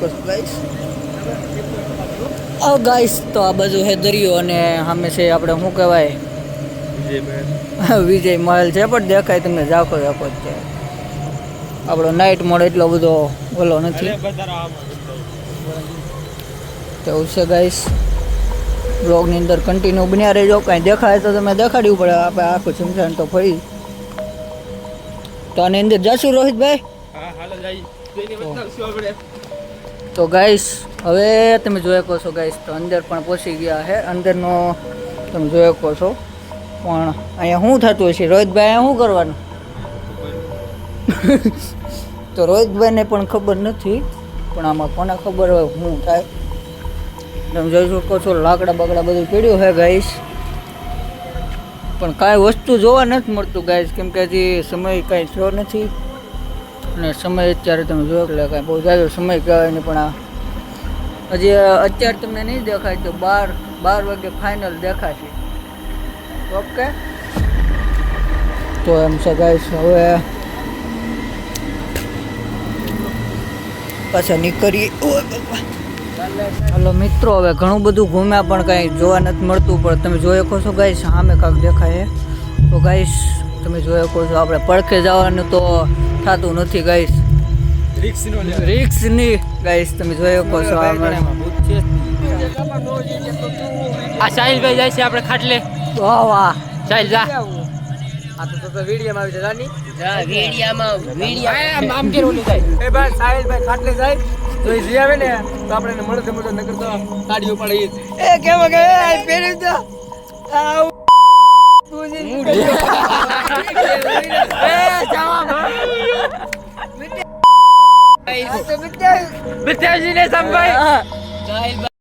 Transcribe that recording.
Guys guys તો આ બાજુ હે દરિયો અને સામે છે આપણે શું કહેવાય? વિજય મહેલ છે પણ દેખાય તમને ઝાખો ઝાખો જ છે. આપણો નાઇટ મોડ એટલો બધો ઓલો નથી. તેવું છે ગાઈસ બ્લોગની અંદર કન્ટિન્યુ બન્યા રહેજો. કાંઈ દેખાય તો તમે દેખાડવું પડે. આપણે આખું શમશાન તો ફરી. તો આની અંદર જાશું રોહિતભાઈ? તો ગાઈસ હવે તમે જોઈ શકો છો ગાઈસ તો અંદર પણ પહોંચી ગયા છે અંદરનો તમે જોઈ શકો છો. પણ અહીંયા શું થતું હશે? રોહિતભાઈ અહીંયા શું કરવાનું? તો રોહિતભાઈને પણ ખબર નથી, પણ આમાં કોને ખબર હોય, શું થાય? તમે જોઈ શકો છો, લાકડા બાકડા બધું પીડ્યું છે ગાઈસ પણ કાંઈ વસ્તુ જોવા નથી મળતું ગાઈસ કેમ કે હજી સમય કાંઈ થયો નથી. અને સમય અત્યારે તમે જોયો એટલે કાંઈ બહુ જાજો સમય કહેવાય નહીં, પણ આ હજી અત્યારે તમને નહીં દેખાય તો બાર બાર વાગે ફાઇનલ દેખાશે. ઓકે? તો એમ છે ગાઈસ હવે પાછા નીકળીએ. હાલો મિત્રો, હવે ઘણું બધું ઘૂમ્યા પણ કાંઈ જોવા નથી મળતું, પણ તમે જોઈ શકો છો ગાઈશ સામે કાંક દેખાય તો ગાઈશ તમે જોઈ શકો છો, આપણે પડખે જવાનું તો થતું નથી ગાઈસ. રિક્સની ગાઈસ તમે જોઈ શકો છો આપણે આ સાહિલભાઈ જાય છે આપણે ખાટલે. વાહ વાહ. સાહિલ જા. આ Jail. Betul. Betul sini eh, sampai. Ah. Jail.